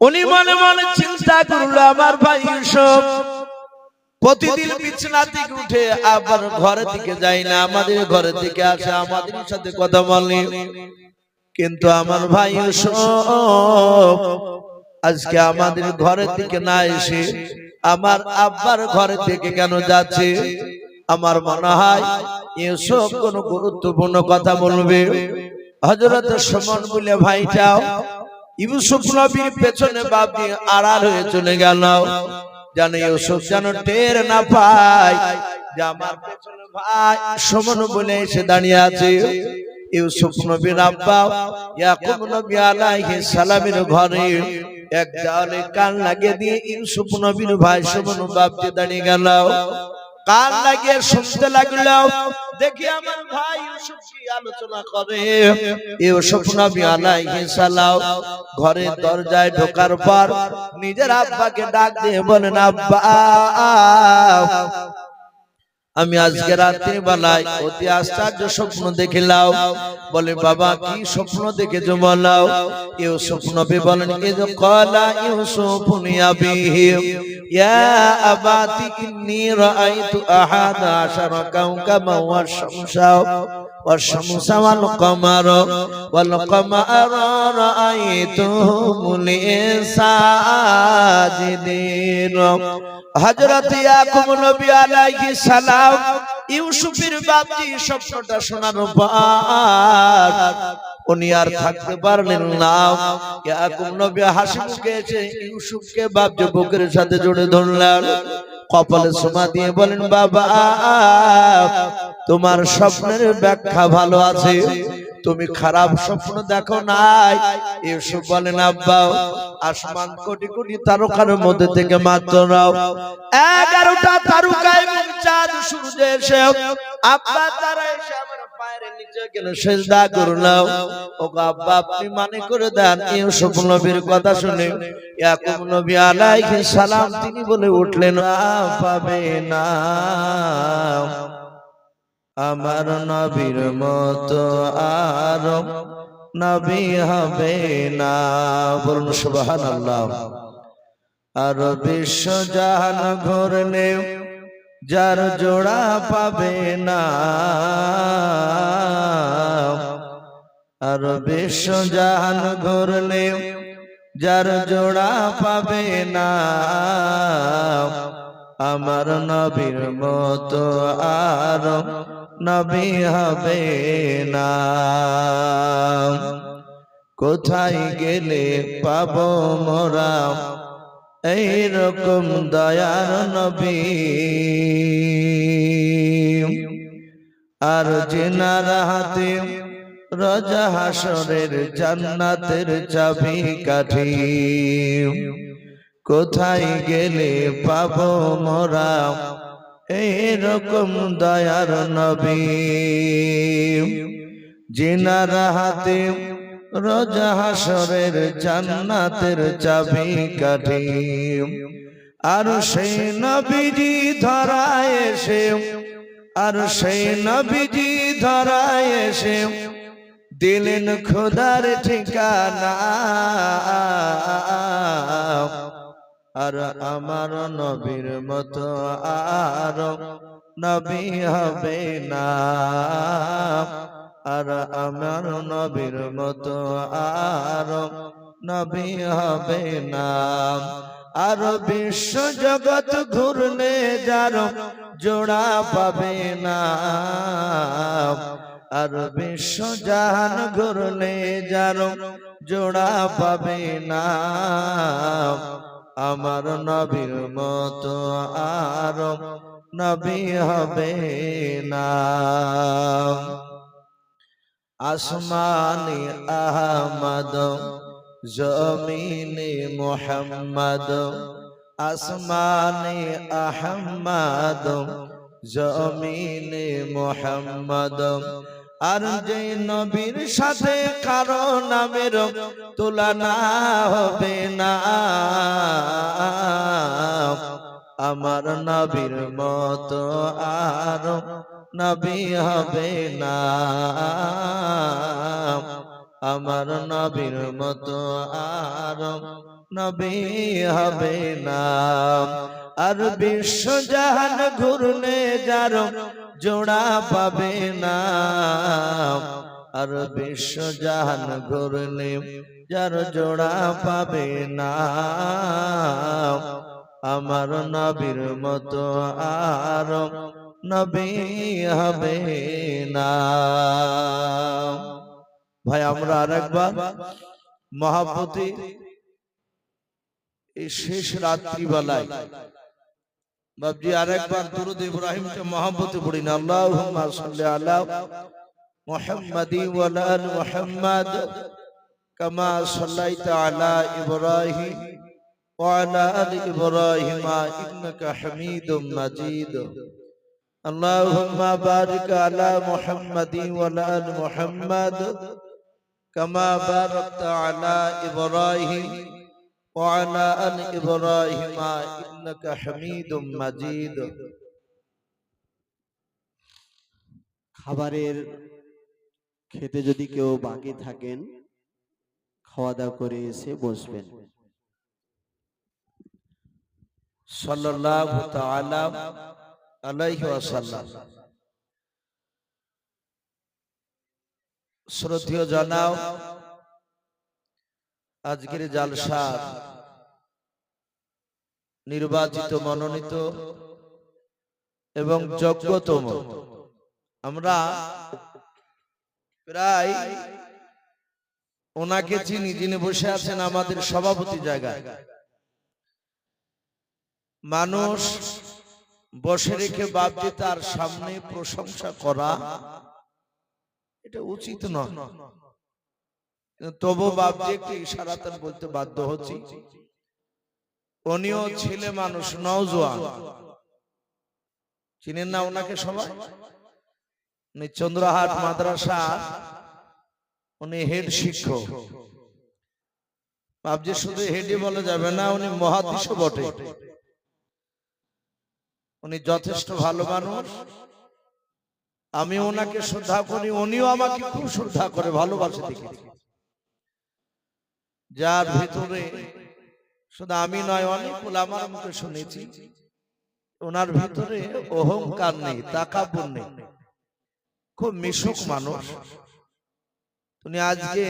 উনি মনে মনে চিন্তা করল, আমার ভাই ইউসুফ প্রতিদিন বিছানা থেকে উঠে আবার ঘরের দিকে যাই না, আমাদের ঘরের দিকে আসে, আমাদের সাথে কথা বলে। কিন্তু আমার ভাই ইউসুফ আজকে আমাদের ঘরের দিকে না এসে আমার আব্বার ঘরের থেকে কেন যাচ্ছে? আমার মনে হয় ইউসুফ কোন গুরুত্বপূর্ণ কথা বলবে। হজরত সমন বলে ভাইটাও ইউসুফ নবীর পেছনে বাপি আড়াল হয়ে চলে গেল। যেন ইউসুফ যেন টের না পায় যে আমার পেছনে ভাই সমন বলে এসে দাঁড়িয়ে আছে। ইউসুফ নবীর আব্বা ইয়াকুব নবী আলাইহিস সালামের ঘরে এক দেওয়ালে কান লাগিয়ে দিয়ে ইউসুফ নবীর ভাই সমন বাপকে দাঁড়িয়ে গেল। কান লাগিয়ে শুনতে লাগল দেখি আমার ভাই ইউসুফ কি আলোচনা করে। ইউসুফ নবী আলাইহিস সালাম ঘরের দরজায় ঢোকার পর নিজের আব্বাকে ডাক দিয়ে বলেন, আব্বা আমি আজকে রাতে বেলায় অতি আশ্চর্য স্বপ্ন দেখে লাও বলে, বাবা, কি স্বপ্ন দেখেছ বলাও ইউ স্বপ্ন পে বলেন, এ যে কলা ইউ স্বপ্নি আবিহি ইয়া আবাতি ইন্নি রাআইতু আহাদ আশার কাউকা মাওয়ার শামসা। ওয়া শমসা ওয়াল কমার। ওয়াল কমার রাআইতু রাআইতুহুম লিসাজিদিন হযরত ইয়াকুব নবী আলাইহিস সালাম ইউসুফের বাপজি স্বপ্নটা শোনার পর উনি আর থাকতে পারলেন না। ইয়াকুব নবী হাসি মুখে এসে ইউসুফকে বাপজি বুকের সাথে জড়ে ধরলেন কপালে সোমা দিয়ে বলেন বাবা তোমার স্বপ্নের ব্যাখ্যা ভালো আছে। তুমি খারাপ স্বপ্ন দেখো নাই। ইউসুফ বলেন আব্বা আসমান কোটি কোটি তারকার মধ্যে থেকে মাত্র নাও। এগারোটা তারকা এবং চাঁদ সূর্য এসে আব্বা তারা এসে আমার পায়ের নিচে গেল সেজদা করলাম ও আব্বা আপনি মানে করে দেন। ইউসুফ নবীর কথা শুনে ইয়াকুব নবী আলাইহিস সালাম তিনি বলে উঠলেন আ পাবে না। আমার নবীর মতো আর নবী হবে না। বলুন সুবহানাল্লাহ। আর বিশ্ব জাহান ঘুরলে যার জোড়া পাবে না। আর বিশ্ব জাহান ঘুরলে যার জোড়া পাবে না। আমার নবীর মতো আর নবী হবে না। কোথায় গেলে পাব মোরা? এইরকম দয়ার নবী। আর জেনার হাতে রজা হাসরের জান্নাতের চাবি কাঠি। কোথায় গেলে পাব মোরা? এইরকম দয়ার নবী। জিনার হাতে রোজা হাসরের জান্নাতের চাবি কাঠি। আর সেই নবীজি ধরায় এসে, আর সেই নবীজি ধরায় এসে দিলেন খোদার ঠিকানা। আর আমার নবীর মতো আর নবী হবে না। আর আমার নবীর মতো আর নবী হবে না। আর বিশ্ব জগৎ ঘুরলে যার জোড়া পাবে না। আর বিশ্ব জাহান ঘুরলে যার জোড়া পাবে না। আমার নবীর মতো আর নবী হবে না। আসমানি আহমদ, জমিনে মোহাম্মদ। আসমানি আহমদ, জমিনে মোহাম্মদ। আর যে নবীর সাথে কারও নামের তুলনা হবে না। আমার নবীর মতো আর নবী হবে না। আমার নবীর মত আর নবী হবে না। আর বিশ্ব জাহান ঘুরলে যার জোড়া পাবে না। আর বিশ্ব জাহান ঘুরলে যার জোড়া পাবে না। আমার নবীর মতো আর নবী হবে না। ভাই, আমরা আরেকবার মহাপতি এই শেষ রাত্রিবেলায় বাবজি আরেকবার দুরুদ ইব্রাহিম কে মহব্বতে পড়ি না। আল্লাহুম্মা সাল্লি আলা মুহাম্মাদি ওয়া আল মুহাম্মাদ কামা সাল্লাইতা আলা ইব্রাহিম ওয়া আলা আল ইব্রাহিম ইন্নাকা হামিদুম মাজিদ। আল্লাহুম্মা বারিক আলা মুহাম্মাদি ওয়া আল মুহাম্মাদ। কামা বারাকতা আলা ইব্রাহিম। وعلى آل إبراهيم إنك حميد مجيد খাবারের খেতে যদি কেউ বাকি থাকেন খাওয়া দাওয়া করে এসে বসবেন সাল্লাল্লাহু তাআলা আলাইহি ওয়াসাল্লাম শ্রদ্ধেয় জানাও আজকের জালসার নির্বাচিত মনোনীত এবং যোগ্যতম। আমরা প্রায় ওনাকে চিনি যিনি বসে আছেন আমাদের সভাপতি জায়গায়। মানুষ বসে রেখে বাপজি তার সামনে প্রশংসা করা এটা উচিত নয়। তবু বাপজি একটু ইশারাতেন বলতে বাধ্য হচ্ছি। উনিও ছেলে মানুষ নওজোয়ান। চিনেন না ওনাকে সবাই? উনি চন্দ্রহাট মাদ্রাসা, উনি হেড শিক্ষক। বাপজি শুধু হেডই বলা যাবে না, উনি মহাদিশও বটে। উনি যথেষ্ট ভালো মানুষ। আমি ওনাকে শ্রদ্ধা করি, উনিও আমাকে খুব শ্রদ্ধা করে ভালোবাসে দেখেছি। যার ভিতরে শুধু আমি নয় অনেক আমার মুখে শুনেছি। ওনার ভিতরে অহংকার নেই তাকাবুর নেই। খুব মিশুক মানুষ। উনি আজকে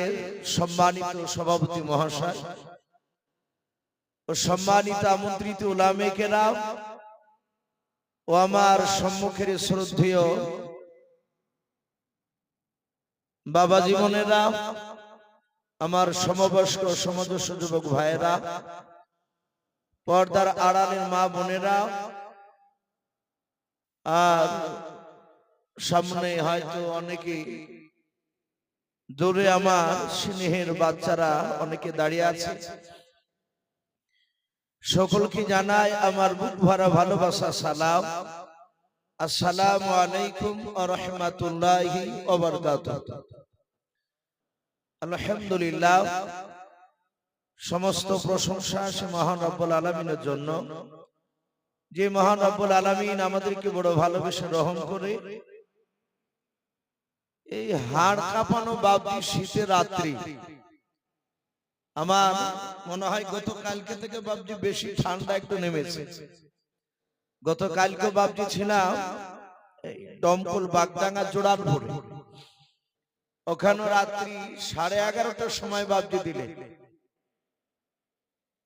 সম্মানিত সভাপতি মহাশয়। ও সম্মানিত আমন্ত্রিত ওলামেকেরাম ও আমার সম্মুখের শ্রদ্ধেয় বাবা জীবনেরা আমার সমবয়স্ক সমদস্য যুবক ভাইয়েরা, পর্দার আড়ালের মা বোনেরা, আর সামনে হয়তো অনেকে দূরে আমার স্নেহের বাচ্চারা অনেকে দাঁড়িয়ে আছে। সকলকে জানাই আমার বুক ভরা ভালোবাসা, সালাম। আসসালামু আলাইকুম ওয়া রাহমাতুল্লাহি আলহামদুলিল্লাহ, সমস্ত প্রশংসা সে মহান রব্বুল আলামিনের জন্য। যে মহান রব্বুল আলামিন আমাদেরকে বড় ভালোবেসে রহম করে, এই হাড় কাঁপানো বাবজি শীতের রাত্রি, আমার মনে হয় গতকালকে থেকে বাবজি বেশি ঠান্ডা একটু নেমেছে। গতকালকে বাবজি ছিলাম দমকল বাগডাঙ্গা জোড়ার ভরে ওখানে রাত্রি সাড়ে এগারোটার সময় বাবজি দিলে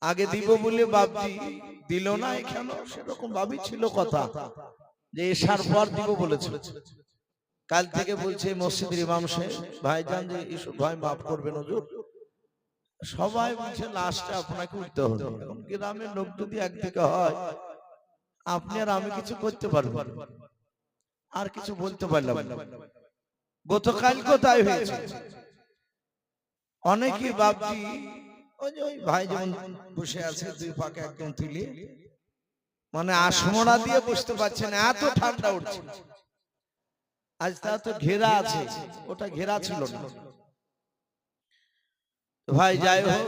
আগে দিব বলে বাবজি দিল না এখানে সেরকম ভাবি ছিল কথা। যে এসার পর দিব বলেছিল কাল থেকে বলছে মসজিদের ইমাম সাহেব ভাইজান যে ইসব ভাই মাফ করবেন হুজুর। সবাই বলছে লাস্টে আপনাকে উঠতে হবে। গ্রামের লোক যদি একদিকে হয় আপনি আর আমি কিছু করতে পারব আর কিছু বলতে পারলাম না। গতকাল কোথায় হয়েছে? অনেকে বাপজি ওই ভাই যেমন বসে আছে দুই পাকে একদম তুলে মানে আসমরা দিয়ে বসতে পারছে না এত ঠান্ডা উঠছে। আজ তা তো ঘেরা আছে ওটা ঘেরা ছিল না। ভাই যাই হোক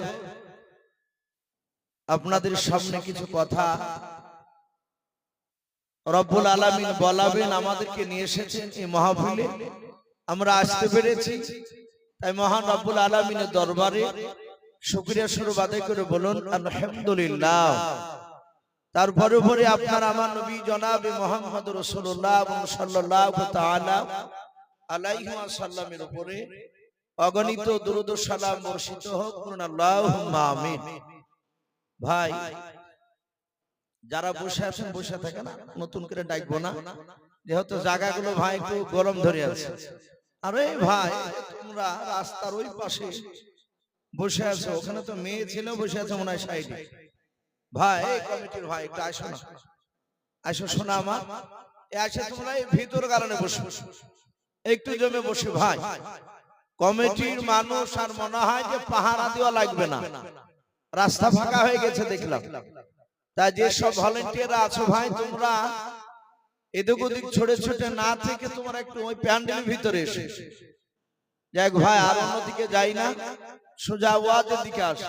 আপনাদের সামনে কিছু কথা রব্বুল আলামিন বলাবেন আমাদেরকে নিয়ে এসেছেন এই মাহফিলে আমরা আসতে পেরেছি। তাই মহান রব্বুল আলমিনের দরবারে শুক্রিয়া স্বরূপ আদায় করে বলুন, আলহামদুলিল্লাহ। তারপরে পরে আপনার আমার নবী জনাবে মোহাম্মদ রসুল্লাহ এবং সাল্লাহ ওয়াসাল্লামের উপরে অগণিত দুরুদ বর্ষিত হোক আমিন। ভাই, যারা বসে আছেন, বসে থাকে না, নতুন করে ডাকবো না। যেহেতু জায়গাগুলো ভাই একটু গরম ধরে আছে। আরে ভাই, তোমরা রাস্তার ওই পাশে বসে আছো, ওখানে তো মেয়ে ছিল বসে আছে মনে হয় সাইডে। ভাই কমিটির ভাই, একটু আসো না। আসো, শোনা আমার আসে তোমরা ভিতর কারণে বসে। একটু জমে বসে, ভাই। কমিটির মানুষ আর মনে হয় যে পাহারা দেওয়া লাগবে না। রাস্তা ফাঁকা হয়ে গেছে, দেখলাম। তাই যেসব ভলেন্টিয়ার আছো ভাই, তোমরা এদিক ওদিক ছড়ে ছড়ে না থেকে তোমরা একটু ওই প্যান্ডেলের ভিতরে এসে। যাক ভাই আর অন্যদিকে যাই না সোজা ওয়াজের দিকে আস।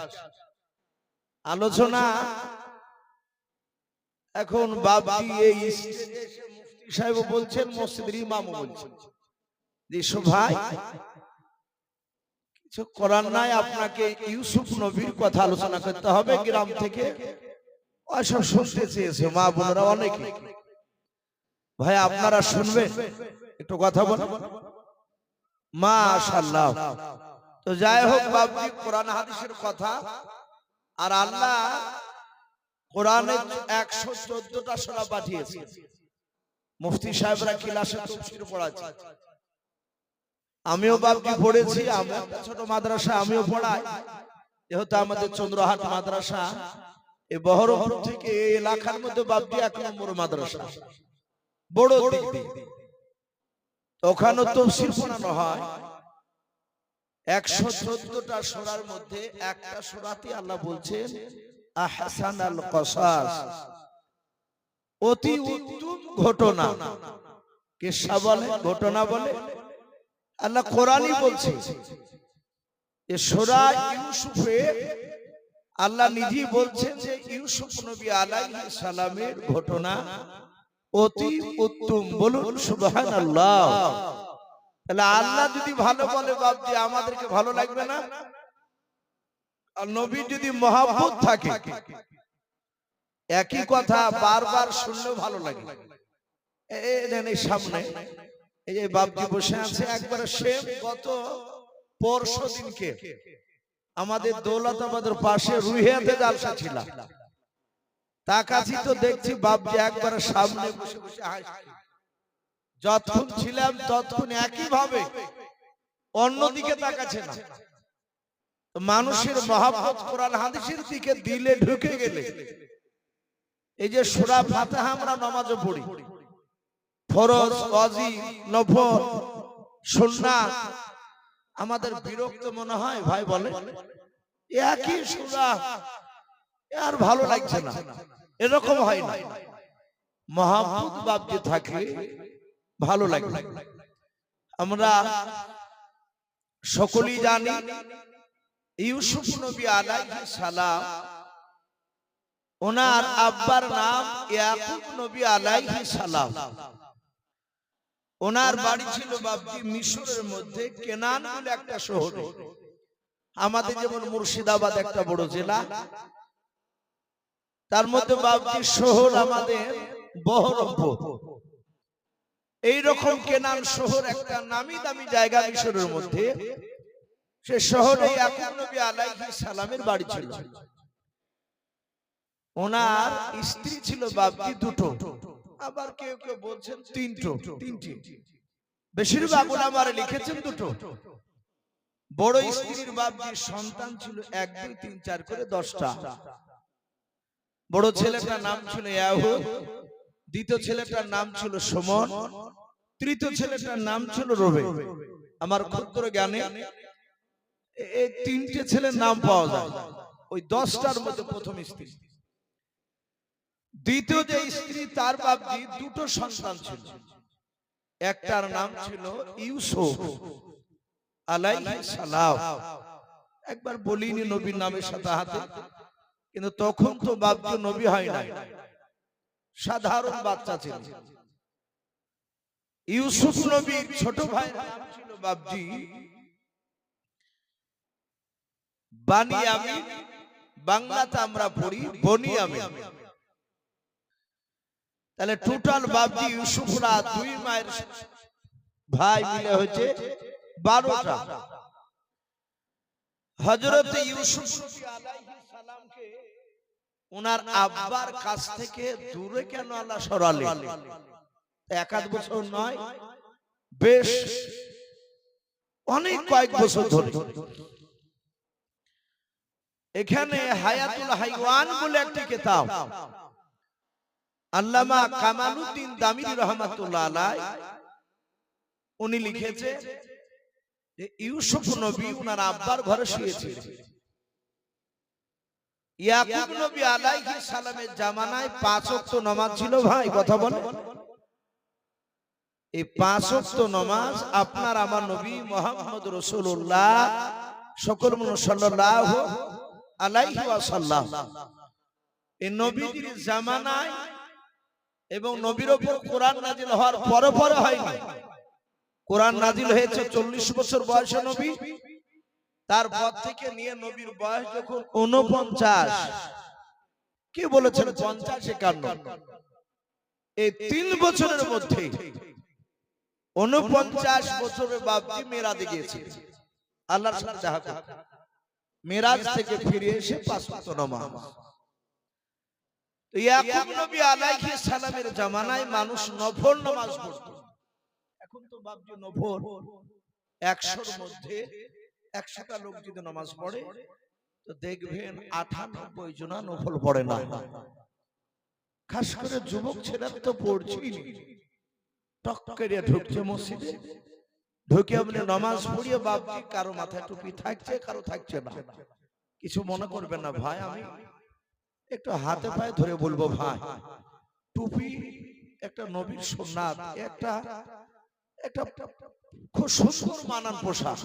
আলোচনা এখন বাবজি এই মুফতি সাহেব বলছেন মসজিদের ইমামও বলছেন। যে ভাই কিছু করার নাই আপনাকে ইউসুফ নবীর কথা আলোচনা করতে হবে গ্রাম থেকে। ওসব শুনতে চেয়েছে মা বোনেরা অনেকে। ভাই আপনারা শুনবেন একটু কথা বল। মাশাআল্লাহ। তো যাই হোক বাবজি কোরআন হাদিসের কথা। আর আল্লাহ কোরআনে একশো চোদ্দটা সোনা পাঠিয়েছে। মুফতি সাহেবরা ক্লাসে তফসির পড়াচ্ছে। আমিও বাবজি পড়েছি আমি একটা ছোট মাদ্রাসা আমিও পড়াই। যেহেতু আমাদের চন্দ্রহাট মাদ্রাসা এ বহরমপুর থেকে এই এলাকার মধ্যে বাবজি এক নম্বর মাদ্রাসা। বড় ওখানে তফসির পড়ানো হয়। একশো চোদ্দটা সোরার মধ্যে একটা সোরাতে আল্লাহ বলছেন আহসান আল কসাস। অতি উত্তম ঘটনা। কেসা বলে? ঘটনা বলে? আল্লাহ কোরআনই বলছে যে সোরা ইউসুফে আল্লাহ নিজেই বলছেন যে ইউসুফ নবী আলাইহিস সালামের ঘটনা অতি উত্তম। বলুন, সুবহানাল্লাহ। তাহলে আল্লাহ যদি ভালো বলে, বাপজি, আমাদেরকে ভালো লাগবে না? আর নবী যদি মহাব্বত থাকে, একই কথা বারবার শুনলেও ভালো লাগে। এই সামনে, এই যে বাপজি বসে আছে, একবার সেম গত পরশু দিনকে আমাদের দৌলতাবাদের পাশে রুহিয়াতে জালসা ছিল। তাকাছি তো দেখছি বাপজি একবার সামনে বসে বসে হাসছে। যতক্ষণ ছিলাম, ততক্ষণ একই ভাবে অন্যদিকে তাকাচ্ছে না। মানুষের মহাব্বত কোরআন হাদিসের দিকে দিলে ঢুকে গেলে। এই যে সুরা ফাতিহা আমরা নামাজে পড়ি। ফরজ ওয়াজি নফল, সুন্নাত। আমাদের বিরক্ত মনে হয়, ভাই বলে, একই সুরা। আর ভালো লাগছে না। এরকম হয় না। মহাব্বত যে থাকে, ভালো লাগে আমরা সকলেই জানি, ইউসুফ নবী আলাইহিস সালাম, ওনার আব্বার নাম ইয়াকুব নবী আলাইহিস সালাম। ওনার বাড়ি ছিল বাবজি মিশরের মধ্যে, কেনান বলে একটা শহরে। আমাদের যেমন মুর্শিদাবাদ একটা বড় জেলা তার মধ্যে বাবজি শহর আমাদের বহরমপুর। এইরকম কেনান শহর একটা নামি দামি জায়গা মিশরের মধ্যে। সে শহরে নবী আলাইহিস সালামের বাড়ি ছিল। ওনার স্ত্রী ছিল বাবজি দুটো। আবার কেউ কেউ বলছেন তিনটো তিনটি বেশিরভাগ ওলামারে লিখেছেন দুটো। বড় স্ত্রীর বাবজির সন্তান ছিল এক দুই তিন চার করে দশটা। বড় ছেলেটার নাম ছিল ইয়াহুদ দ্বিতীয় ছেলেটার নাম ছিল সুমন, তৃতীয় ছেলেটার নাম ছিল রবে আমার ক্ষুদ্র জ্ঞানে এই তিনটে ছেলের নাম পাওয়া যায়। ওই দশটার মধ্যে প্রথম স্ত্রী। দ্বিতীয় যে স্ত্রী, তার বাপজি দুটো সন্তান ছিল। একটার নাম ছিল ইউসুফ, আলাইহিস সালাম। একবার বলিনি নবীর নামের সাথে হাতে। কিন্তু তখন তো বাপজি নবী হয় নাই। সাধারণ বাচ্চা ছিল। ইউসুফ নবীর ছোট ভাই নাম ছিল বাবজি বানি আমি বাংলাতে আমরা পড়ি বনি আমি। তাহলে টোটাল বাবজি ইউসুফরা দুই মায়ের ভাই মিলে হয়েছে বারোটা। হজরত ইউসুফ নবী সালামকে ওনার আব্বার কাছ থেকে দূরে কেন আল্লাহ সরালেন? এক আধ বছর নয় বেশ অনেক কয়েক বছর ধরে। এখানে হায়াতুল হাইওয়ান বলে একটি কিতাব। আল্লামা কামালউদ্দিন দামির রহমাতুল্লাহ আলাই উনি লিখেছে যে ইউসুফ নবী ওনার আব্বার ঘরে শুয়েছিলেন। ইয়াকুব নবী আলাইহিস সালামের জামানায় পাঁচ ওয়াক্ত নামাজ ছিল ভাই, কথা বলে। এই পাঁচ ওয়াক্ত নামাজ আপনার আমার নবী মোহাম্মদ রাসূলুল্লাহ সকল মানুষ সাল্লাল্লাহু আলাইহি ওয়াসাল্লাম। এই নবীজির জামানায় এবং নবীর উপর কোরআন নাজিল হওয়ার পরে পরে হয়নি। কোরআন নাজিল হয়েছে চল্লিশ বছর বয়সে নবী। তারপর থেকে নিয়ে নবীর বয়স যখন উনপঞ্চাশ কে বলেছেন পঞ্চাশ একান্ন? এই তিন বছরের মধ্যে। উনপঞ্চাশ বছরের বাপজি মেরাজে গিয়েছে। আল্লাহর সাথে দেখা করতে। মেরাজ থেকে ফিরে এসে পাঁচ নামাজ ইয়াকুব নবী আলাইহিস সালামের জামানায় মানুষ নফল নামাজ পড়তো। এখন তো বাপজি নফল মধ্যে একশোটা লোক যদি নামাজ পড়ে তো দেখবেন আঠানব্বই জনা নফল পড়ে না। খাস করে যুবক ছেলেরা তো। টক করে ঢুকছে মসজিদে। ঢুকে আপনি নামাজ পড়িয়ে বাপজি কারও মাথায় টুপি থাকছে কারও থাকছে না। কিছু মনে করবেন না ভাই আমি একটু হাতে পায়ে ধরে বলব ভাই টুপি একটা নবীর সোনাত একটা একটা খুব সুন্দর মানান পোশাক।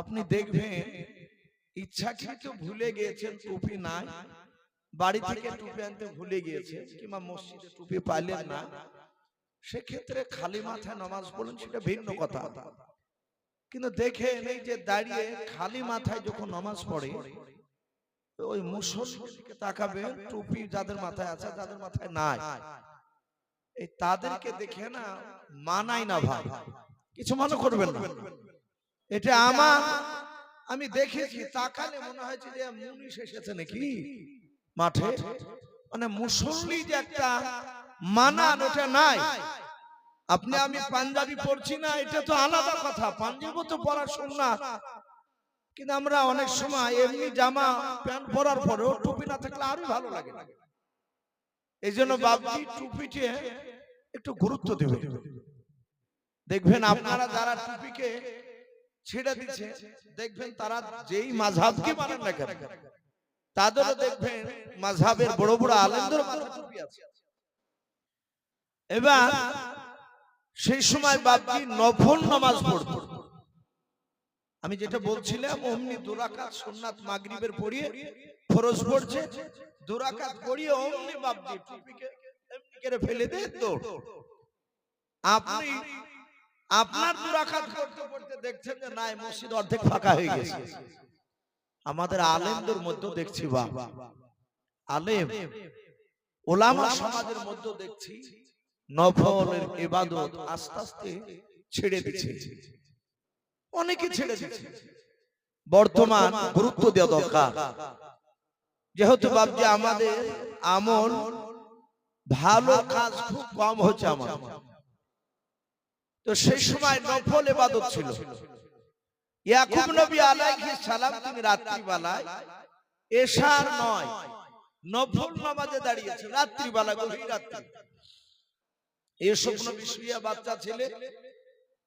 আপনি দেখবেন ইচ্ছাকৃত ভুলে গিয়েছেন টুপি নাই। বাড়ি থেকে টুপি আনতে ভুলে গিয়েছে কিংবা মসজিদে টুপি পাইলেন না সেক্ষেত্রে খালি মাথায় নামাজ পড়লেন সেটা ভিন্ন কথা। কিন্তু দেখে এই যে দাঁড়িয়ে খালি মাথায় যখন নামাজ পড়ে ওই মুসল্লির দিকে তাকাবে টুপি যাদের মাথায় আছে যাদের মাথায় নাই। এই তাদেরকে দেখে না মানাই না ভাই। কিছু মনে করবেন না। এটা আমার আমি দেখেছি তাকালে মনে হয়েছে যে মুনিশ এসেছে নাকি? মাঠে? মানে মুসল্লি যে একটা মানান ওটা নাই। আপনি আমি পাঞ্জাবি পড়ছি না এটা তো আলাদা কথা পাঞ্জাবও তো পড়ার না কিন্তু আমরা অনেক সময় এমনি জামা প্যান্ট পরার পরেও টুপি না থাকলে আরও ভালো লাগে এই জন্য বাবজি টুপিকে একটু গুরুত্ব দেবে। দেখবেন আপনারা যারা টুপিকে ছেড়ে দিচ্ছে। দেখবেন তারা যেই মাঝহাবকে মানেন না কেন তাদেরও দেখবেন মাঝহাবের বড় বড় আলেমদের আছে। এবার সেই সময় বাবজি নফল নামাজ পড়তো। আমি যেটা বলছিলাম অমনি দুরাকাত সুন্নাত মাগরিবের পড়িয়ে ফরজ পড়ছে। দুরাকাত পড়িয়ে অমনি বাবজি টুপিকে এমনি করে ফেলে দে দৌড়। আপনি আপনার দুরাকাত করতে পড়তে দেখছেন যে নাই, মসজিদ অর্ধেক ফাঁকা হয়ে গেছে। আমাদের আলেমদের মধ্যে দেখছি বা আলেম, ওলামা সমাজের মধ্যে দেখছি, নফলের ইবাদত আস্তে আস্তে ছেড়ে দিচ্ছে। অনেকে ছেড়ে দিচ্ছে। বর্তমান গুরুত্ব দেওয়া দরকার। যেহেতু বাবজি আমাদের আমল ভালো কাজ খুব কম হচ্ছে আমার। তো সেই সময় নফল ইবাদত ছিল। ইয়াকুব নবী আলাইহিস সালাম তিনি রাত্রিবেলায় এশার নয় নফল নামাজে দাঁড়িয়েছে রাত্রিবেলা গভীর রাত্রি। এসব নবী শুয়ে বাচ্চা ছেলে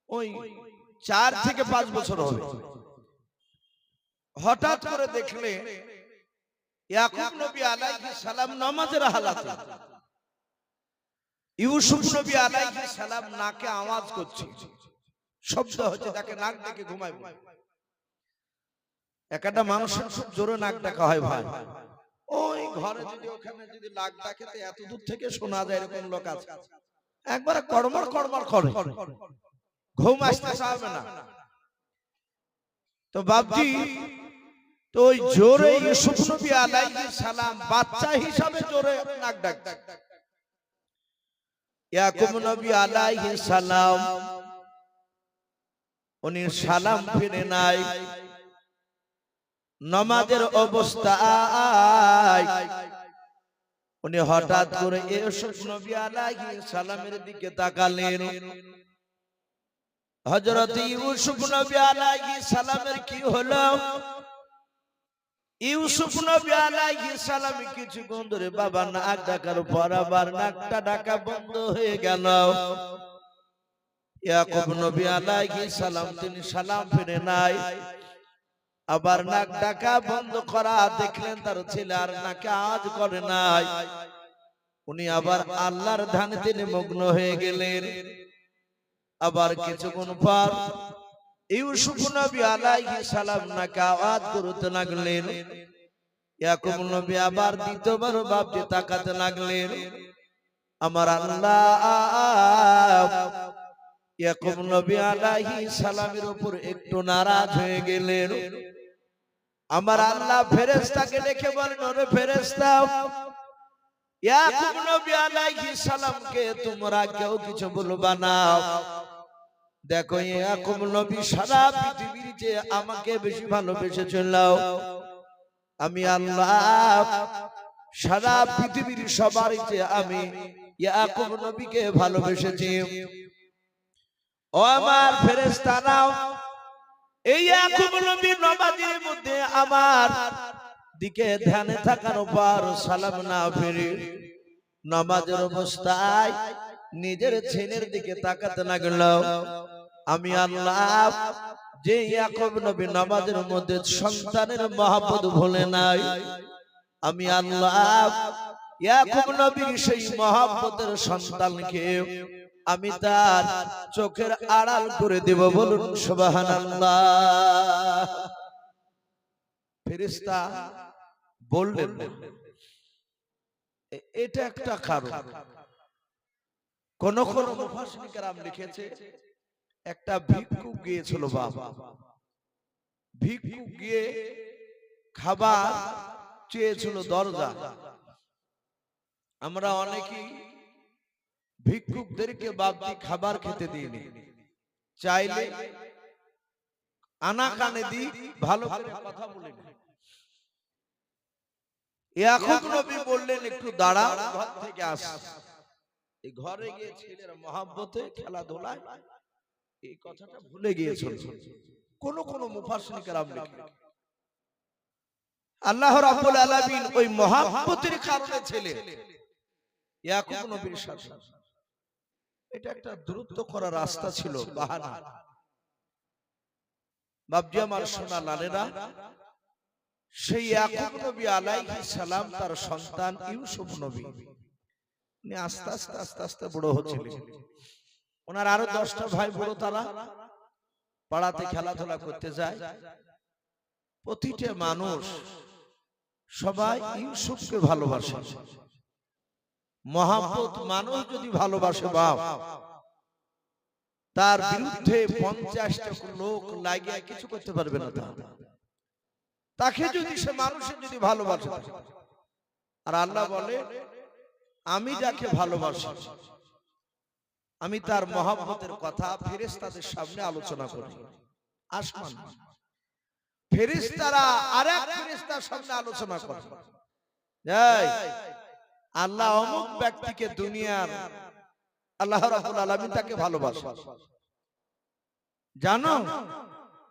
ওই চার থেকে পাঁচ বছর হবে হঠাৎ করে দেখলে ইয়াকুব নবী আলাইহিস সালাম নামাজের হালাতে। ইউসুফ নবী আলাইহিস সালাম নাকে আওয়াজ করছে। শব্দ হচ্ছে, তাকে নাক ডেকে ঘুমাইবে একটা মানুষের খুব জোরে নাক ডাকা হয় ভাই। ওই ঘরে যদি ওখানে যদি নাক ডাকে, তো এত দূর থেকে শোনা যায় এরকম লোক আছে। একবারে কড়মড় কড়মড় করে। ঘুম আসতে চাবে না। তো বাবজি তো ওই জোরে ইউসুফ নবী আলাইহিস সালাম বাচ্চা হিসাবে জোরে নাক ডাকছে। ইয়াকুব নবী আলাইহিস সালাম। উনি সালাম ফিরে নাই। নমাজের অবস্থায় উনি হঠাৎ করে ইউসুফ নবী আলাইহিস সালামের দিকে তাকালেন। হযরত ইউসুফ নবী আলাইহিস সালামের কি হলো? ইউসুফ নবী আলাইহিস সালাম কিছুক্ষণ ধরে বাবা, নাক ডাকার পর আবার নাকটা ডাকা বন্ধ হয়ে গেল। ইয়াকুব নবী আলাইহিস সালাম, তিনি সালাম ফিরে নাই। আবার নাক ডাকা বন্ধ করা দেখলেন তার ছেলে আর নাকে আজ করে নাই। উনি আবার আল্লাহর ধানে তিনি মগ্ন হয়ে গেলেন। আবার কিছুক্ষণ পর ইউসুফ নবী আলাইহিস সালাম নাকে আওয়াজ করতে লাগলেন। ইয়াকুব নবী আবার দ্বিতীয়বার তাকাতে লাগলেন। আমার আল্লাহ ইয়াকুব নবী আলাইহিস সালামের উপর একটু নারাজ হয়ে গেলেন। আমার আল্লাহ ফেরেশতাকে ডেকে বলেন ওরে ফেরেশতা ইয়াকুব নবী আলাইহিস সালামকে তোমরা কেউ কিছু বলবা না। দেখো ইয়াকুব নবী সারা পৃথিবীর যে আমাকে বেশি ভালোবেসে চললাও আমি আল্লাহ সারা পৃথিবীর সবার যে আমি ইয়াকুব নবীকে ভালোবেসেছি। ও আমার ফেরেশতারাও এই ইয়াকুব নবী নমাজের মধ্যে আমার দিকে ধ্যানে থাকার পর সালাম না ফিরে। নামাজের অবস্থায় নিজের ছেলের দিকে তাকাতে না লাগল। আমি আল্লাহ যে ইয়াকুব নবী নামাজের মধ্যে সন্তানের মহাপদ ভুলে নাই। আমি আল্লাহ ইয়াকুব নবীর সেই মহব্বতের সন্তানকে আমি তার চোখের আড়াল করে দেব বলুন সুবহানাল্লাহ। ফেরেশতা বললেন এটা একটা কারণ। কোন কোন মুফাসসির লিখেছে একটা ভিক্ষুক গিয়েছিল বাবা। ভিক্ষুক গিয়ে খাবার চেয়েছিল দরজা। আমরা অনেকেই ভিক্ষুকদেরকে বাপজি খাবার খেতে দিইনি। চাইলে আনা কানে দি ভালো করে কথা বলে। নবী বললেন একটু দাঁড়াও ঘর থেকে আস। ঘরে গিয়ে ছেলের মহাব্বতে খেলাধুলায় এই কথাটা ভুলে গিয়েছিল। কোন কোন মুফাসসির কেরাম লিখে। আল্লাহ রাব্বুল আলামিন ওই মহাব্বতের কারণে ছেলে ইয়াকুব নবীর সাথে। এটা একটা দূরত্ব করার রাস্তা ছিল বাহানা। বাবজি আমার সোনা লালেরা সেই ইয়াকুব নবী আলাইহিস সালাম তার সন্তান ইউসুফ নবী। উনি আস্তে আস্তে আস্তে আস্তে বড় হচ্ছিলেন। ওনার আরও দশটা ভাই বড় তারা পাড়াতে খেলাধুলা করতে যায়। প্রতিটা মানুষ সবাই ইউসুফকে ভালোবাসে। মহাব্বত মানুষ যদি ভালোবাসে বাপ, তার বিরুদ্ধে পঞ্চাশটা লোক লাগিয়ে কিছু করতে পারবে না তাকে যদি সে মানুষের যদি ভালোবাসে, আর আল্লাহ বলে, আমি যাকে ভালোবাসি আমি তার মহাব্বতের কথা ফেরেশতাদের সামনে আলোচনা করি। আসমান। ফেরেশতারা আরেক ফেরেশতার সামনে আলোচনা করে। আল্লাহ অমুক ব্যক্তিকে দুনিয়ার আল্লাহ রাব্বুল আলামিন তাকে ভালোবাসে। জানো?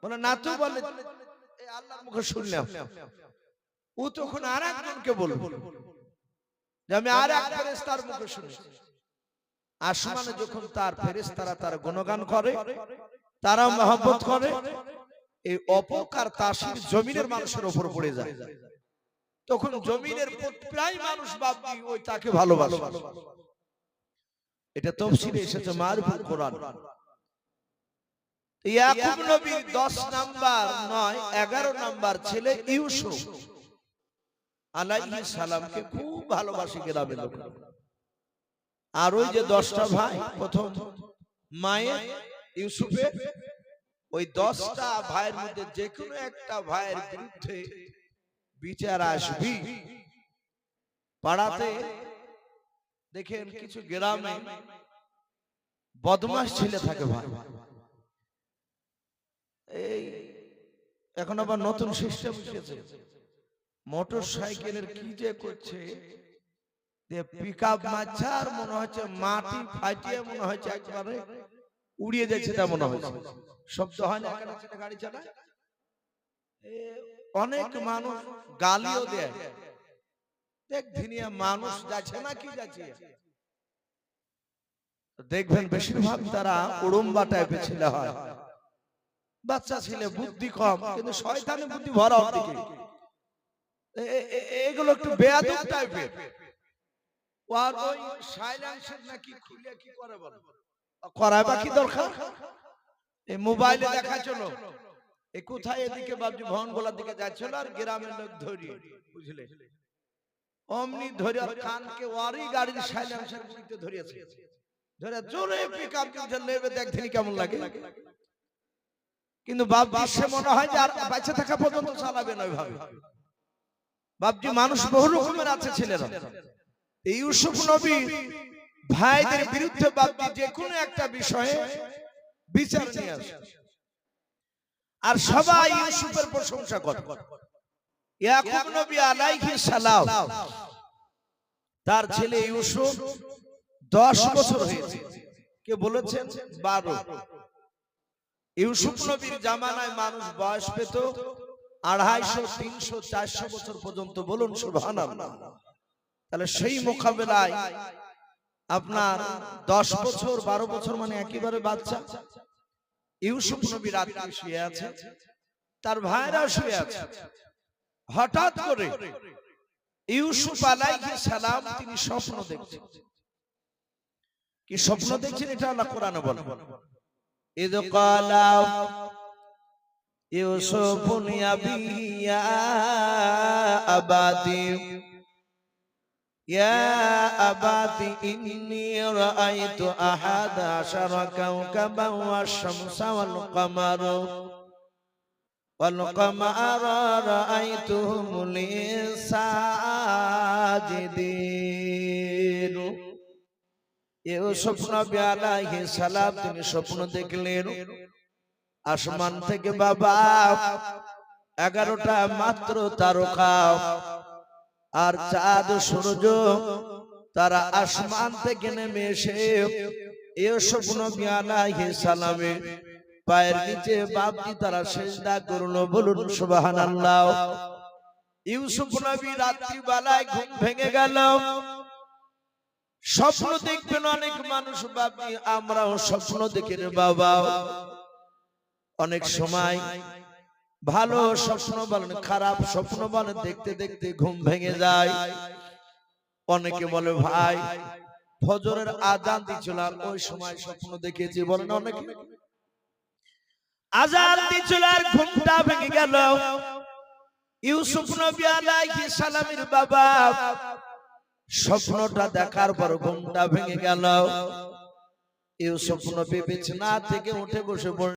বলে না তো বলে আল্লাহ মুখে শুনলাম ও তখন আর একজনকে বলব যে আমি আর এক ফেরেশতার মুখে শুনেছি। আসমানে যখন তার ফেরেশতারা তার গুণগান করে তারা মহব্বত করে এই অপকার তাসির জমিনের মানুষের উপর পড়ে যায়। তখন জমিনের প্রায় মানুষ বাপজি ওই তাকে ভালোবাসে। এটা তফসিলে এসেছে মারফুল কোরআন। ইয়াকুব নবীর 10 নাম্বার নয় 11 নাম্বার ছেলে ইউসুফ। আলাইহিস সালামকে খুব ভালোবাসি গ্রামের লোক আর ওই যে দশটা ভাই প্রথম মায়ের ইউসুফের ওই দশটা ভাইয়ের মধ্যে যে কোনো একটা ভাইয়ের বিরুদ্ধে বিচার আসবি। পাড়াতে দেখেন কিছু গ্রামে বদমাস ছেলে থাকে ভাই। এই এখন আবার নতুন সিস্টেম এসেছে। মোটর সাইকেলের কি যে করছে? পিক আপ আর মনে হচ্ছে মাটি ফাটিয়ে মনে হচ্ছে একবারে উড়িয়ে যাচ্ছে তা মনে হচ্ছে। শব্দ হয় না গাড়ি চালায়। অনেক মানুষ গালিও দেয়। দেখ ধিনিয়া মানুষ যাচ্ছে না কি যাচ্ছে? দেখবেন বেশিরভাগ তারা উড়ুম্বা টাইপের ছেলে হয়। বাচ্চা ছেলে বুদ্ধি কম কিন্তু শয়তানে বুদ্ধি ভরা দিকে এগুলো একটু বেয়াদব টাইপের আর ওই সাইলেন্সের নাকি খুলে কি করে বলে? করায় বা কি দরকার? এই মোবাইলে দেখা চলো। এই কোথায় এদিকে বাবজি ভবন গোলার দিকে যাচ্ছিল আর গ্রামের লোক ধরিয়ে। বুঝলে? অমনি ধরে আর কানকে ওয়ারি গাড়ির সাইলেন্সার দিতে ধরিয়েছে। ধরে জোরে পিক আপ দিতে নেবে দেখ কেমন লাগে। কিন্তু বাপ মনে হয় যে আর বেঁচে থাকা পর্যন্ত চালাবে না ওইভাবে। বাপজি মানুষ বহু রকমের আছে ছেলেরা। এই ইউসুফ নবী ভাইদের বিরুদ্ধে বাপজি যে কোনো একটা বিষয়ে বিচার নিয়ে আসে আর সবাই ইউসুফের প্রশংসা করে ইয়াকুব নবী আলাইহিস সালাম, তার ছেলে ইউসুফ দশ বছর হয়েছে। কে বলেছেন? বারো। ইউসুফ নবীর জামানায় মানুষ বয়স পেত আড়াইশো, তিনশো, চারশো বছর পর্যন্ত। বলুন, সুবহানাল্লাহ। তাহলে সেই মোকাবেলায় আপনার দশ বছর বারো বছর মানে একেবারে বাচ্চা ইউসুফ নবী রাত্রে শুয়ে আছে তার ভাইরাও শুয়ে আছে হঠাৎ করে ইউসুফ আলাইহিস সালাম তিনি স্বপ্ন দেখছেন কি স্বপ্ন দেখছেন এটা আল্লাহ কোরআনে বলে إذ قال يوسف لأبيه يا أباتي يا أباتي إني رأيت أحد عشر كوكبا والشمس والقمر والقمر رأيتهم لي ساجدين ইউসুফ নবী আলাইহিস সালাম তিনি স্বপ্ন দেখলেন আসমান থেকে বাবা এগারোটা মাত্র তারকা আর চাঁদ, সূর্য তারা আসমান থেকে নেমে এসে ইউসুফ নবী সালামে পায়ের নিচে বাপটি তারা সেজদা করল, বলুন সুবহানাল্লাহ। ইউসুফ নবী রাত্রি বেলায় ঘুম ভেঙে গেল। স্বপ্ন দেখবেন অনেক মানুষ বাবি আমরাও স্বপ্ন দেখি বাবা। অনেক সময় ভালো স্বপ্ন বলেন খারাপ স্বপ্ন বলেন দেখতে দেখতে ঘুম ভেঙে যায়। অনেকে বলে ভাই ফজরের আজান দিছিল ওই সময় স্বপ্ন দেখেছি বলেন অনেকে। আজান দিছিল আর ঘুমটা ভেঙে গেল। ইউসুফ নবী আলাইহিস সালামের বাবা স্বপ্নটা দেখার পর ঘুমটা ভেঙে গেল। ইউসুফ নবী বিছনা থেকে উঠে বসে